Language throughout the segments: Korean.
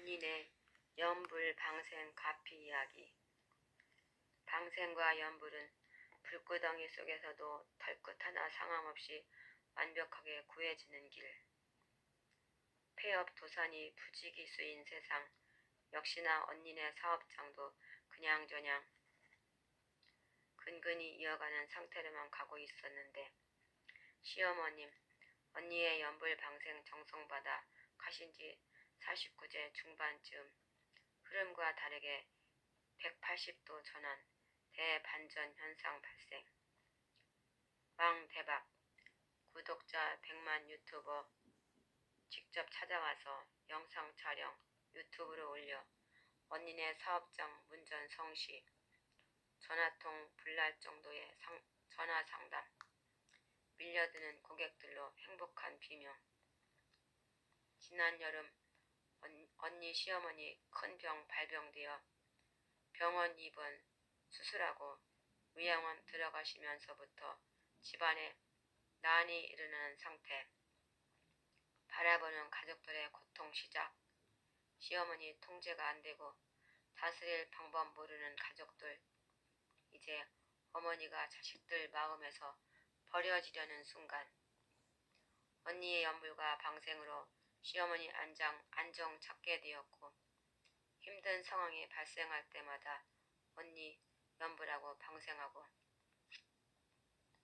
언니네 연불 방생 가피 이야기. 방생과 연불은 불구덩이 속에서도 털끝 하나 상함 없이 완벽하게 구해지는 길. 폐업 도산이 부지기수인 세상 역시나 언니네 사업장도 그냥저냥 근근히 이어가는 상태로만 가고 있었는데 시어머님 언니의 연불 방생 정성받아 가신 지 49제 중반쯤 흐름과 다르게 180도 전환 대반전 현상 발생. 왕 대박 구독자 100만 유튜버 직접 찾아와서 영상 촬영 유튜브로 올려 언니네 사업장 문전 성시 전화통 불날 정도의 상, 전화 상담 밀려드는 고객들로 행복한 비명. 지난 여름 언, 언니 시어머니 큰 병 발병되어 병원 입원 수술하고 의양원 들어가시면서부터 집안에 난이 일어나는 상태 바라보는 가족들의 고통 시작. 시어머니 통제가 안 되고 다스릴 방법 모르는 가족들 이제 어머니가 자식들 마음에서 버려지려는 순간 언니의 연불과 방생으로 시어머니 안장, 안정 찾게 되었고 힘든 상황이 발생할 때마다 언니 연불하고 방생하고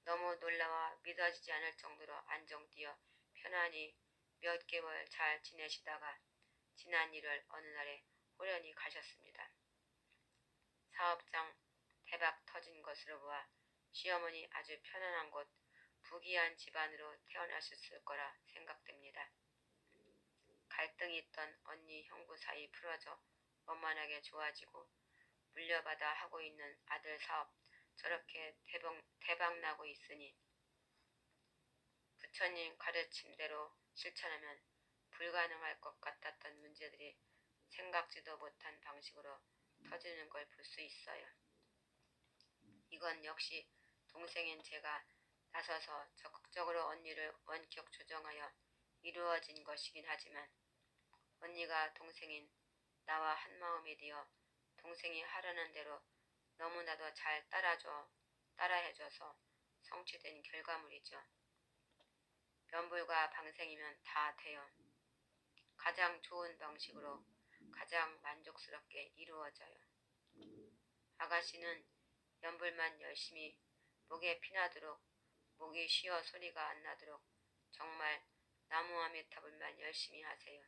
너무 놀라와 믿어지지 않을 정도로 안정되어 편안히 몇 개월 잘 지내시다가 지난 1월 어느 날에 호련히 가셨습니다. 사업장 대박 터진 것으로 보아 시어머니 아주 편안한 곳 부귀한 집안으로 태어나셨을 거라 생각됩니다. 갈등이 있던 언니 형부 사이 풀어져 원만하게 좋아지고 물려받아 하고 있는 아들 사업 저렇게 대박, 대박 나고 있으니 부처님 가르침대로 실천하면 불가능할 것 같았던 문제들이 생각지도 못한 방식으로 터지는 걸 볼 수 있어요. 이건 역시 동생인 제가 나서서 적극적으로 언니를 원격 조정하여 이루어진 것이긴 하지만 언니가 동생인 나와 한마음이 되어 동생이 하려는 대로 너무나도 잘 따라줘, 따라해줘서 성취된 결과물이죠. 연불과 방생이면 다 돼요. 가장 좋은 방식으로 가장 만족스럽게 이루어져요. 아가씨는 연불만 열심히 목에 피나도록 목이 쉬어 소리가 안 나도록 정말 나무 아미타불만 열심히 하세요.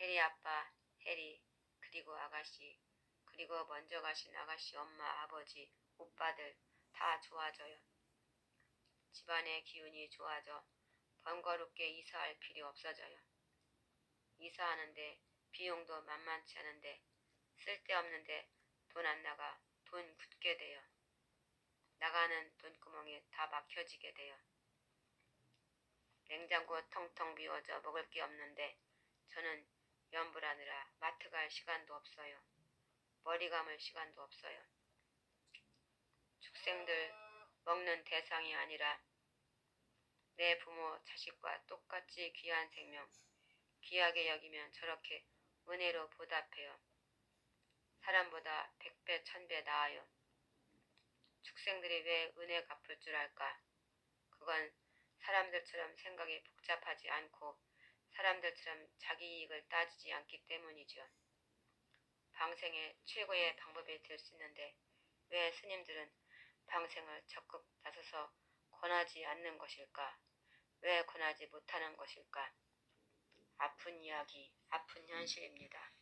해리 아빠, 해리, 그리고 아가씨, 그리고 먼저 가신 아가씨 엄마, 아버지, 오빠들 다 좋아져요. 집안의 기운이 좋아져 번거롭게 이사할 필요 없어져요. 이사하는데 비용도 만만치 않은데 쓸데없는데 돈 안 나가 돈 굳게 돼요. 나가는 돈구멍에 다 막혀지게 돼요. 냉장고 텅텅 비워져 먹을 게 없는데 저는 마트 갈 시간도 없어요. 머리 감을 시간도 없어요. 축생들 먹는 대상이 아니라 내 부모 자식과 똑같이 귀한 생명, 귀하게 여기면 저렇게 은혜로 보답해요. 사람보다 백배 천배 나아요. 축생들이 왜 은혜 갚을 줄 알까? 그건 사람들처럼 생각이 복잡하지 않고 사람들처럼 자기 이익을 따지지 않기 때문이죠. 방생의 최고의 방법이 될 수 있는데 왜 스님들은 방생을 적극 나서서 권하지 않는 것일까? 왜 권하지 못하는 것일까? 아픈 이야기, 아픈 현실입니다.